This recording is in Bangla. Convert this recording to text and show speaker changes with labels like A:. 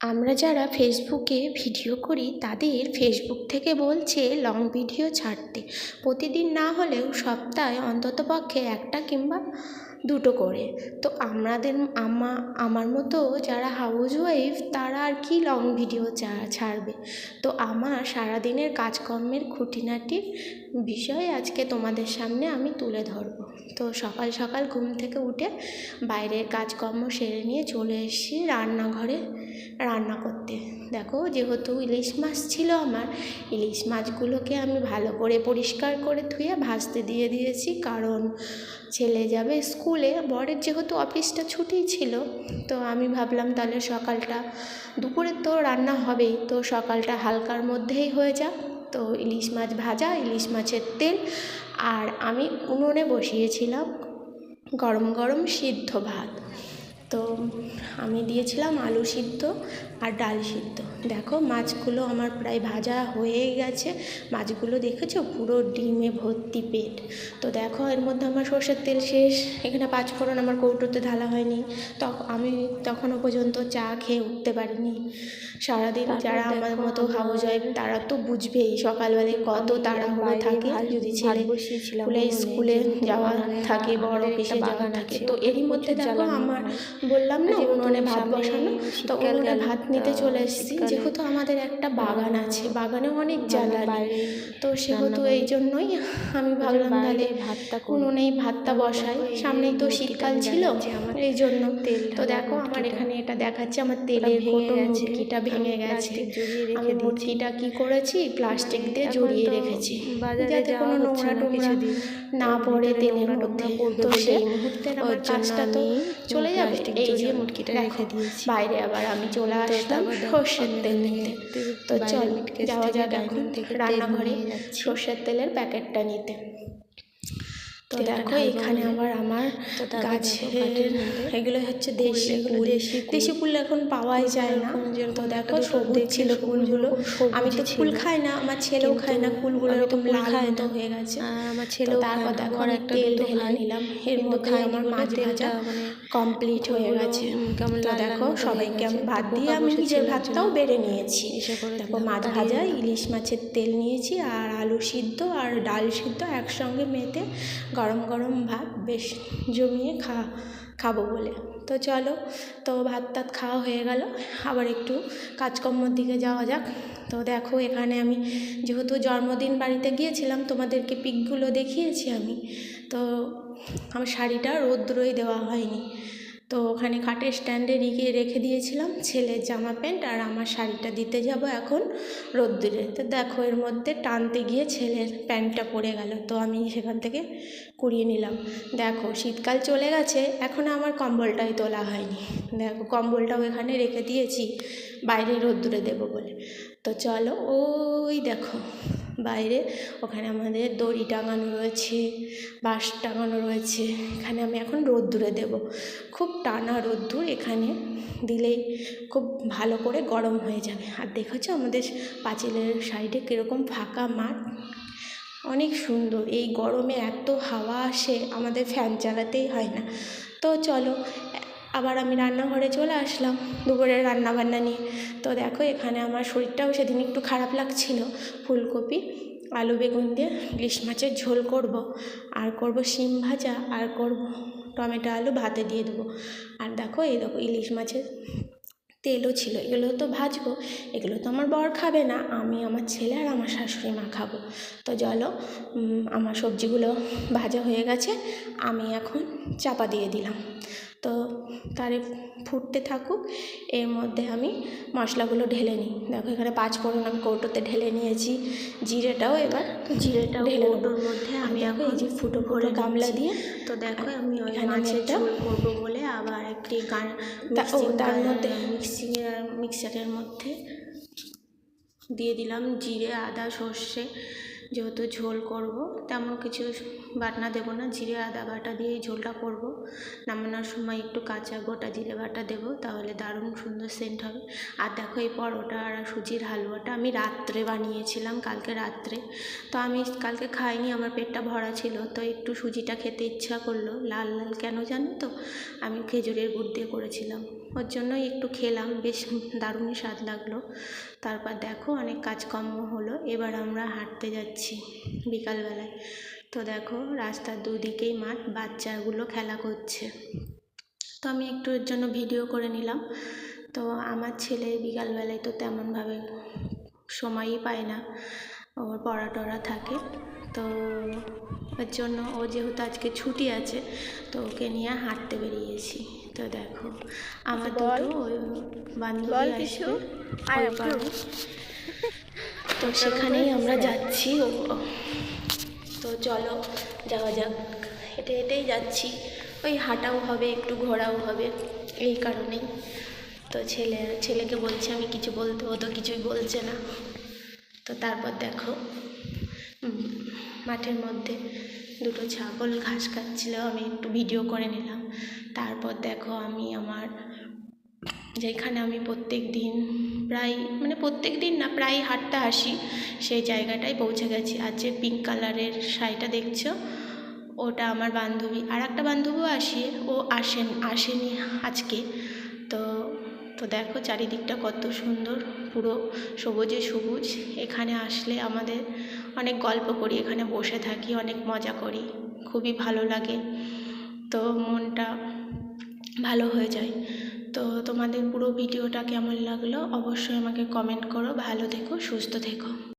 A: আমরা যারা ফেসবুকে ভিডিও করি, তাদের ফেসবুক থেকে বলছে লং ভিডিও ছাড়তে। প্রতিদিন না হলেও সপ্তাহে অন্ততপক্ষে একটা কিংবা দুটো করে। তো আমাদের, আমা, আমার মতো যারা হাউস ওয়াইফ তারা আর কি লং ভিডিও ছাড়বে? তো আমার সারাদিনের কাজকর্মের খুঁটিনাটির বিষয় আজকে তোমাদের সামনে আমি তুলে ধরবো। তো সকাল সকাল ঘুম থেকে উঠে বাইরের কাজকর্ম সেরে নিয়ে চলে এসেছি রান্নাঘরে। রান্না করতে। দেখো যেহেতু ইলিশ মাছ ছিল আমার, ইলিশ মাছগুলোকে আমি ভালো করে পরিষ্কার করে ধুয়ে ভাজতে দিয়ে দিয়েছি। কারণ ছেলে যাবে স্কুলে, বরের যেহেতু অফিসটা ছুটি ছিল, তো আমি ভাবলাম তাহলে সকালটা, দুপুরে তো রান্না হবেই, তো সকালটা হালকার মধ্যেই হয়ে যাক। তো ইলিশ মাছ ভাজা, ইলিশ মাছের তেল, আর আমি উনুনে বসিয়েছিলাম গরম গরম সিদ্ধ ভাত। তো আমি দিয়েছিলাম আলু সিদ্ধ আর ডাল সিদ্ধ। দেখো মাছগুলো আমার প্রায় ভাজা হয়েই গেছে। মাছগুলো দেখেছ? পুরো ডিমে ভর্তি পেট। তো দেখো এর মধ্যে আমার সর্ষের তেল শেষ। এখানে পাঁচফোড়ন আমার কৌটোতে ঢালা হয়নি। তখন আমি তখনও পর্যন্ত চা খেয়ে উঠতে পারিনি। সারাদিন যারা আমার মতো খাব যায় তারা তো বুঝবেই সকালবেলায় কত তাড়াহুড়ো থাকে। যদি ছেলে স্কুলে স্কুলে যাওয়া থাকে বড় অফিসে যাওয়া থাকে তো এরই মধ্যে দেখো আমার বললাম না উনুনে ভাত বসানো তো উনুনে ভাত নিতে চলে এসেছি। যেহেতু আমাদের একটা বাগান আছে বাগানেও অনেক জ্বালানি। তো সেহেতু এই জন্যই আমি ভাবলাম তাহলে ভাতটা উনুনেই ভাতটা বসাই। সামনেই তো শীতকাল ছিল এই জন্য। তেল তো দেখো আমার এখানে এটা দেখাচ্ছে আমার তেলের কোটো মুটকিটা ভেঙে গেছে। আমি মুটকিটা কি করেছি প্লাস্টিক দিয়ে জড়িয়ে রেখেছি। যাতে কোনো নোংরা টোংরা না পড়ে তেলের মধ্যে। তো সেই মুহূর্তে আমার কাজটা তো চলে যাবে। এই যে মুটকিটা রেখে দিয়েছি। বাইরে আবার আমি চলে আসলাম সর্ষের তেল নিতে। তো চল যাওয়া যাক এখন রান্নাঘরে সর্ষের তেলের প্যাকেটটা নিতে। তো দেখো এখানে আবার আমার গাছের এগুলো হচ্ছে দেশি কুল দেশি কুল এখন পাওয়াই যায় না। তো দেখো সবুজ ছিল কুলগুলো আমি তো কুল খাই না আমার ছেলেও খায় না কুলগুলো এরকম লাল মতো হয়ে গেছে। আমার ছেলেও তারপর দেখো আমি তেল ঢেলে নিলাম। এর মধ্যে আমার মাছ ভাজা কমপ্লিট হয়ে গেছে। তো দেখো সবাইকে আমি ভাত দিয়ে আমি নিজের ভাতটাও বেড়ে নিয়েছি। দেখো মাছ ভাজা ইলিশ মাছের তেল নিয়েছি আর আলু সিদ্ধ আর ডাল সিদ্ধ একসঙ্গে মেতে গরম গরম ভাত বেশ জমিয়ে খা খাব বলে। তো চলো, তো ভাত টাত খাওয়া হয়ে গেল। আবার একটু কাজকর্মর দিকে যাওয়া যাক। তো দেখো, এখানে আমি যেহেতু জন্মদিন বাড়িতে গিয়েছিলাম, তোমাদেরকে পিকগুলো দেখিয়েছি আমি। তো আমার শাড়িটা রৌদ্রই দেওয়া হয়নি। তো ওখানে খাটের স্ট্যান্ডে রেখে রেখে দিয়েছিলাম ছেলের জামা প্যান্ট আর আমার শাড়িটা দিতে যাব এখন রোদ্দুরে। তো দেখো এর মধ্যে টানতে গিয়ে ছেলের প্যান্টটা পড়ে গেল, তো আমি সেখান থেকে কুড়িয়ে নিলাম। দেখো শীতকাল চলে গেছে এখনও আমার কম্বলটাই তোলা হয়নি। দেখো কম্বলটাও এখানে রেখে দিয়েছি, বাইরে রোদ্দুরে দেবো বলে। তো চলো, ওই দেখো বাইরে, ওখানে আমাদের দড়ি টাঙানো রয়েছে, বাঁশ টাঙানো রয়েছে, এখানে আমি এখন রোদ্দুরে দেবো। খুব টানা রোদ্দুর এখানে দিলেই খুব ভালো করে গরম হয়ে যাবে। আর দেখেছ আমাদের পাঁচিলের সাইডে কীরকম ফাঁকা মাঠ? অনেক সুন্দর। এই গরমে এত হাওয়া আসে, আমাদের ফ্যান চালাতেই হয় না। তো চলো আবার আমি রান্নাঘরে চলে আসলাম দুপুরের রান্নাবান্না নিয়ে। তো দেখো এখানে আমার শরীরটাও সেদিন একটু খারাপ লাগছিল। ফুলকপি, আলু বেগুন দিয়ে ইলিশ মাছের ঝোল করব। আর করব শিম ভাজা, আর করব টমেটো আলু ভাতে দিয়ে দেবো। আর দেখো এই দেখো ইলিশ মাছের তেলও ছিল এগুলো তো ভাজবো এগুলো তো আমার বর খাবে না আমি আমার ছেলে আর আমার শাশুড়ি মা খাব। তো চলো আমার সবজিগুলো ভাজা হয়ে গেছে আমি এখন চাপা দিয়ে দিলাম। তো তারে ফুটতে থাকুক এর মধ্যে আমি মশলাগুলো ঢেলে নিই। দেখো এখানে পাঁচ ফোড়ন আমি কৌটোতে ঢেলে নিয়েছি জিরেটাও এবার জিরেটাও ঢেলে কৌটোর মধ্যে আমি এখন এই যে ফুটো ফুটো গামলা দিয়ে তো দেখো আমি এখানে মাছেরটা করব বলে আবার একটি গান তার মধ্যে? মিক্সিংয়ের মিক্সারের মধ্যে দিয়ে দিলাম জিরে আদা সর্ষে যেহেতু ঝোল করব, তেমন কিছু বাটনা দেবো না, জিরে আদা বাটা দিয়েই ঝোলটা করব। নামানোর সময় একটু কাঁচা গোটা জিরে বাটা দেবো, তাহলে দারুণ সুন্দর সেন্ট হবে। আর দেখো এই পরোটা আর সুজির হালুয়াটা আমি রাত্রে বানিয়েছিলাম, কালকে রাত্রে। তো আমি কালকে খাইনি, আমার পেটটা ভরা ছিল, তো একটু সুজিটা খেতে ইচ্ছা করল, লাল লাল কেন জানো তো? আমি খেজুরের গুড় দিয়ে করেছিলাম। ওর জন্যই একটু খেলাম, বেশ দারুণই স্বাদ লাগল। তারপর দেখো অনেক কাজকর্ম হলো, এবার আমরা হাঁটতে যাচ্ছি বিকালবেলায়। তো দেখো রাস্তার দুদিকেই মাঠ, বাচ্চাগুলো খেলা করছে। তো আমি একটু এর জন্য ভিডিও করে নিলাম। তো আমার ছেলে বিকালবেলায় তো তেমনভাবে সময়ই পায় না, ওর পড়া টড়া থাকে। তো ওর জন্য ও যেহেতু আজকে ছুটি আছে, তো ওকে নিয়ে হাঁটতে বেরিয়েছি। তো দেখো। আমার। দুটো ওই বান্ধবী
B: কিছু।
A: তো সেখানেই আমরা যাচ্ছি। তো চলো যাওয়া যাক। হেঁটে হেঁটেই যাচ্ছি। ওই হাঁটাও হবে একটু ঘোরাও হবে এই কারণেই। তো ছেলে ছেলেকে বলছি আমি কিছু বলতে ও তো কিছুই বলছে না। তো তারপর দেখো মাঠের মধ্যে দুটো ছাগল ঘাস খাচ্ছিল। আমি একটু ভিডিও করে নিলাম। তারপর দেখো আমি আমার, যেখানে আমি প্রত্যেক দিন প্রায় মানে প্রত্যেক দিন না, প্রায় হাঁটতে আসি, সেই জায়গাটায় পৌঁছে গেছি। আর যে পিঙ্ক কালারের শাড়িটা দেখছ, ওটা আমার বান্ধবী, আর একটা বান্ধবীও আসে, ও আসেন আসেনি আজকে। তো তো দেখো চারিদিকটা কত সুন্দর, পুরো সবুজে সবুজ। এখানে আসলে আমাদের অনেক গল্প করি, এখানে বসে থাকি, অনেক মজা করি, খুবই ভালো লাগে। তো মনটা ভালো হয়ে যায়। তো তোমাদের পুরো ভিডিওটা কেমন লাগল অবশ্যই আমাকে কমেন্ট করো। ভালো থেকো, সুস্থ থেকো।